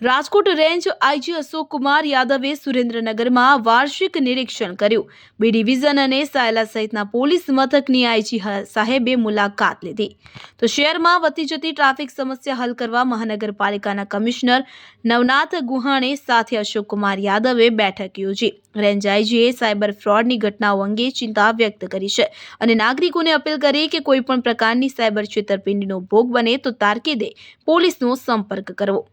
Rajkot range IG Ashok Kumar યાદવે સુરેન્દ્રનગરમાં વાર્ષિક નિરીક્ષણ કર્યું. બી ડિવિઝન અને સાયલા સહિતના પોલીસ મથકની આઈજી સાહેબે મુલાકાત લીધી. તો શહેરમાં વધી જતી ટ્રાફિક સમસ્યા હલ કરવા મહાનગરપાલિકાના કમિશનર નવનાથ ગુહાણે સાથે અશોક કુમાર યાદવે બેઠક યોજી. રેન્જ આઈજીએ સાયબર ફ્રોડની ઘટનાઓ અંગે ચિંતા વ્યક્ત કરી છે અને નાગરિકોને અપીલ કરી કે કોઈપણ પ્રકારની સાયબર છેતરપિંડીનો ભોગ બને તો તારકીદે પોલીસનો સંપર્ક કરવો.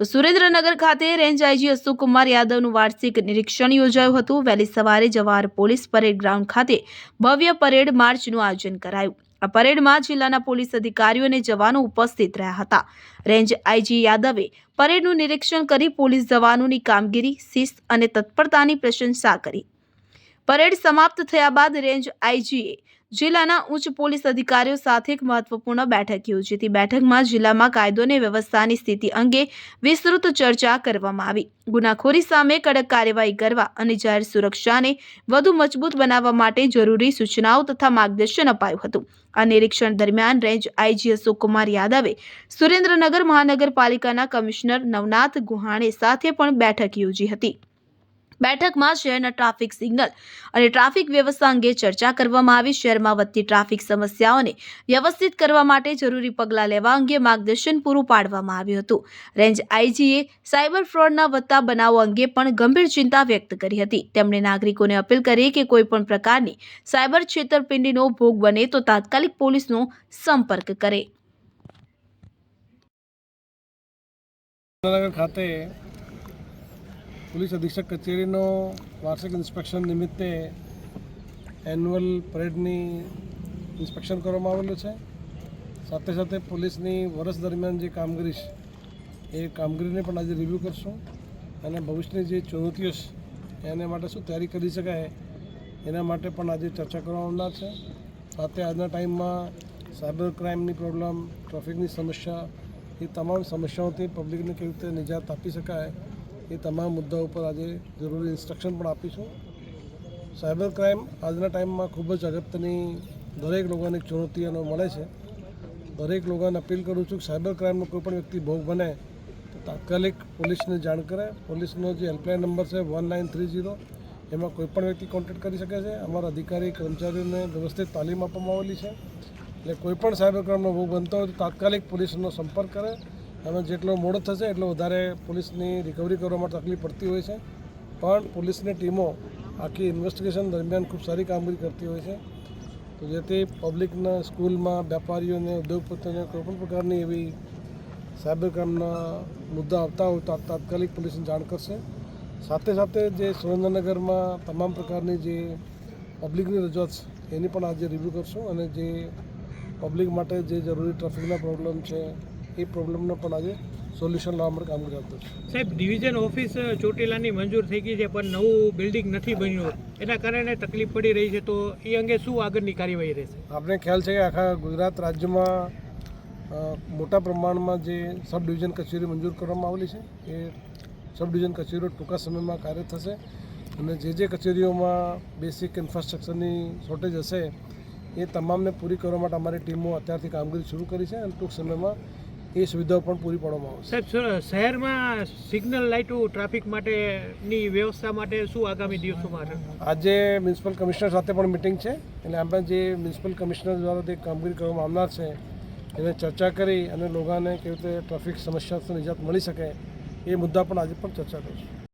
તો સુરેન્દ્રનગર ખાતે રેન્જ આઈજી અશોકકુમાર યાદવનું વાર્ષિક નિરીક્ષણ યોજાયું હતું. વહેલી સવારે જવાહર પોલીસ પરેડ ગ્રાઉન્ડ ખાતે ભવ્ય પરેડ માર્ચનું આયોજન કરાયું. આ પરેડમાં જિલ્લાના પોલીસ અધિકારીઓ અને જવાનો ઉપસ્થિત રહ્યા હતા. રેન્જ આઈજી યાદવે પરેડનું નિરીક્ષણ કરી પોલીસ જવાનોની કામગીરી, શિસ્ત અને તત્પરતાની પ્રશંસા કરી. પરેડ સમાપ્ત થયા બાદ રેન્જ આઈજીએ જિલ્લાના ઉચ્ચ પોલીસ અધિકારીઓ સાથે એક મહત્વપૂર્ણ બેઠક યોજી હતી. બેઠકમાં જિલ્લામાં કાયદો અને વ્યવસ્થાની સ્થિતિ અંગે વિસ્તૃત ચર્ચા કરવામાં આવી. ગુનાખોરી સામે કડક કાર્યવાહી કરવા અને જાહેર સુરક્ષાને વધુ મજબૂત બનાવવા માટે જરૂરી સૂચનાઓ તથા માર્ગદર્શન અપાયું હતું. આ નિરીક્ષણ દરમિયાન રેન્જ આઈજી અશોક કુમાર યાદવે, સુરેન્દ્રનગર મહાનગરપાલિકાના કમિશનર નવનાથ ગુહાણે સાથે પણ બેઠક યોજી હતી. બેઠકમાં શહેરના ટ્રાફિક સિગ્નલ અને ટ્રાફિક વ્યવસ્થા અંગે ચર્ચા કરવામાં આવી. શહેરમાં વધતી ટ્રાફિક સમસ્યાઓને વ્યવસ્થિત કરવા માટે જરૂરી પગલાં લેવા અંગે માર્ગદર્શન પૂરું પાડવામાં આવ્યું હતું. રેન્જ આઈજીએ સાયબર ફ્રોડના વધતા બનાવો અંગે પણ ગંભીર ચિંતા વ્યક્ત કરી હતી. તેમણે નાગરિકોને અપીલ કરી કે કોઈ પણ પ્રકારની સાયબર છેતરપિંડીનો ભોગ બને તો તાત્કાલિક પોલીસનો સંપર્ક કરે. ખાતે પોલીસ અધિક્ષક કચેરીનો વાર્ષિક ઇન્સ્પેક્શન નિમિત્તે એન્યુઅલ પરેડની ઇન્સ્પેક્શન કરવામાં આવેલું છે સાથે સાથે પોલીસની વર્ષ દરમિયાન જે કામગીરી છે એ કામગીરીને પણ આજે રિવ્યૂ કરશું અને ભવિષ્યની જે ચુનૌતીઓ છે એને માટે શું તૈયારી કરી શકાય એના માટે પણ આજે ચર્ચા કરવામાં આવનાર છે સાથે આજના ટાઈમમાં સાયબર ક્રાઇમની પ્રોબ્લેમ ટ્રાફિકની સમસ્યા એ તમામ સમસ્યાઓથી પબ્લિકને કેવી રીતે નિજાત આપી શકાય એ તમામ મુદ્દા ઉપર આજે જરૂરી ઇન્સ્ટ્રક્શન પણ આપીશું. સાયબર ક્રાઇમ આજના ટાઈમમાં ખૂબ જ અગત્યની દરેક લોકોને ચુનૌતી એનો મળે છે. દરેક લોકોને અપીલ કરું છું કે સાયબર ક્રાઇમનો કોઈ પણ વ્યક્તિ ભોગ બને તો તાત્કાલિક પોલીસને જાણ કરે. પોલીસનો જે હેલ્પલાઇન નંબર છે વન નાઇન થ્રી ઝીરો એમાં કોઈપણ વ્યક્તિ કોન્ટેક્ટ કરી શકે છે. અમારા અધિકારી, કર્મચારીઓને વ્યવસ્થિત તાલીમ આપવામાં આવેલી છે. એટલે કોઈપણ સાયબર ક્રાઇમનો ભોગ બનતો હોય તો તાત્કાલિક પોલીસનો સંપર્ક કરે. અને જેટલો મોડો થશે, એટલો વધારે પોલીસની રિકવરી કરવામાં તકલીફ પડતી હોય છે. પણ પોલીસની ટીમો આખી ઇન્વેસ્ટિગેશન દરમિયાન ખૂબ સારી કામગીરી કરતી હોય છે. તો જેથી પબ્લિકના સ્કૂલમાં વેપારીઓને, ઉદ્યોગપતિઓને કોઈ પણ પ્રકારની એવી સાયબર ક્રાઇમના મુદ્દા આવતા હોય તો તાત્કાલિક પોલીસને જાણ કરશે. સાથે સાથે જે સુરેન્દ્રનગરમાં તમામ પ્રકારની જે પબ્લિકની રજૂઆત છે, એની પણ આજે રિવ્યૂ કરશું અને જે પબ્લિક માટે જે જરૂરી ટ્રાફિકના પ્રોબ્લેમ છે એ પ્રોબ્લેમનો પણ આજે સોલ્યુશન લાવવા માટે કામ કરતો સાહેબ ડિવિઝન ઓફિસ ચોટીલાની મંજૂર થઈ ગઈ છે પણ નવું બિલ્ડિંગ નથી બન્યું. એના કારણે તકલીફ પડી રહી છે તો એ અંગે શું આગળની કાર્યવાહી રહેશે? આપણે ખ્યાલ છે કે આખા ગુજરાત રાજ્યમાં મોટા પ્રમાણમાં જે સબ ડિવિઝન કચેરી મંજૂર કરવામાં આવેલી છે એ સબ ડિવિઝન કચેરીઓ ટૂંકા સમયમાં કાર્ય થશે. અને જે જે કચેરીઓમાં બેસિક ઇન્ફ્રાસ્ટ્રક્ચરની શોર્ટેજ હશે એ તમામને પૂરી કરવા માટે અમારી ટીમો અત્યારથી કામગીરી શરૂ કરી છે અને ટૂંક સમયમાં એ સુવિધાઓ પણ પૂરી પાડવામાં આવશે સાહેબ શહેરમાં સિગ્નલ લાઇટો ટ્રાફિક માટેની વ્યવસ્થા માટે શું આગામી દિવસોમાં આજે મ્યુનિસિપલ કમિશનર સાથે પણ મિટિંગ છે. એટલે આપણે જે મ્યુનિસિપલ કમિશનર દ્વારા તે કામગીરી કરવામાં આવનાર છે એને ચર્ચા કરી અને લોકોને કેવી રીતે ટ્રાફિક સમસ્યાથી નિજાત મળી શકે એ મુદ્દા પણ આજે પણ ચર્ચા કરીશું